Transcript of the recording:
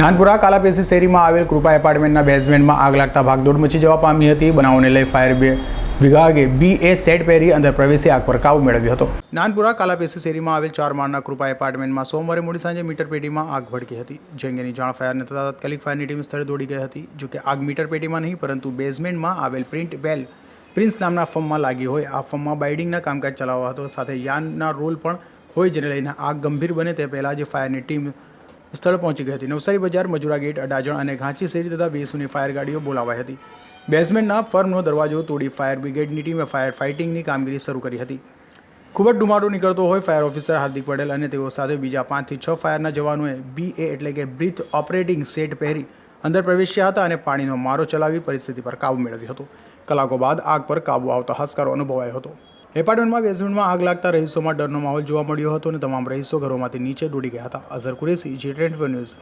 નાનપુરા કાલાપેસી શેરીમાં આવેલ કૃપા એપાર્ટમેન્ટના બેઝમેન્ટમાં આગ લાગતા ભાગદોડ મચી જવા પામી હતી. બનાવને લઈ ફાયર વિભાગે બી એ સેટ પહેરી અંદર પ્રવેશી આગ પર કાબુ મેળવ્યો હતો. નાનપુરા કાલાપેસી શેરીમાં આવેલ ચાર માળના કૃપા એપાર્ટમેન્ટમાં સોમવારે મોડી સાંજે મીટર પેટીમાં આગ ભડકી હતી. જે અંગેની જાણ ફાયરને થતાં તાત્કાલિક ફાયરની ટીમ સ્થળે દોડી ગઈ હતી, જો કે આગ મીટર પેટીમાં નહીં, પરંતુ બેઝમેન્ટમાં આવેલ પ્રિન્ટ બેલ પ્રિન્સ નામના ફર્મમાં લાગી હોય. આ ફર્મમાં બાઇડિંગના કામકાજ ચલાવવા હતો, સાથે યાનના રોલ પણ હોય, જેને લઈને આગ ગંભીર બને તે પહેલાં જ ફાયરની ટીમ સ્થળ પહોંચી ગઈ હતી. નવસારી બજાર, મજુરા ગેટ, અડાજણ અને ઘાંચી શેરી તથા બેસુની ફાયર ગાડીઓ બોલાવાઈ હતી. બેઝમેન્ટના ફર્મનો દરવાજો તોડી ફાયર બ્રિગેડની ટીમે ફાયર ફાઇટિંગની કામગીરી શરૂ કરી હતી. ખૂબ જ ધુમાડો નીકળતો હોય ફાયર ઓફિસર હાર્દિક પટેલ અને તેઓ સાથે બીજા પાંચથી છ ફાયરના જવાનોએ બી એ એટલે કે બ્રીથ ઓપરેટિંગ સેટ પહેરી અંદર પ્રવેશ્યા હતા અને પાણીનો મારો ચલાવી પરિસ્થિતિ પર કાબુ મેળવ્યો હતો. કલાકો બાદ આગ પર કાબુ આવતા હસકારો અનુભવાયો હતો. એપાર્ટમેન્ટમાં બેઝમેન્ટમાં આગ લાગતા રહીશોમાં ડરનો માહોલ જોવા મળ્યો હતો અને તમામ રહીશો ઘરોમાંથી નીચે દોડી ગયા હતા. Azhar Qureshi G twenty news